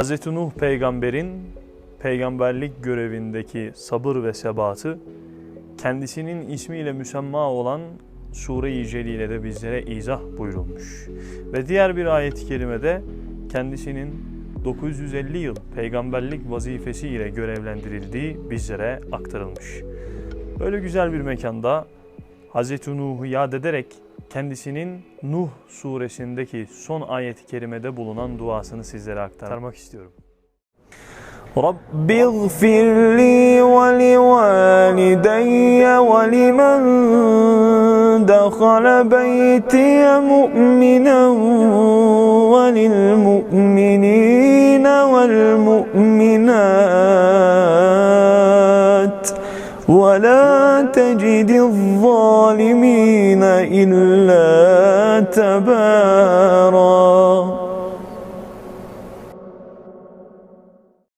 Hz. Nuh peygamberin peygamberlik görevindeki sabır ve sebatı kendisinin ismiyle müsemma olan Sure-i Celile'de bizlere izah buyurulmuş. Ve diğer bir ayet-i kerimede kendisinin 950 yıl peygamberlik vazifesi ile görevlendirildiği bizlere aktarılmış. Böyle güzel bir mekanda Hz. Nuh'u yad ederek kendisinin Nuh suresindeki son ayet-i kerimede bulunan duasını sizlere aktarmak istiyorum. Rabbi gfir li ve li valideyye ve limen dekhale beytiye mu'minen ve lil mu'minine vel mu'minat ولا تجد الظالمين إلا تبارا.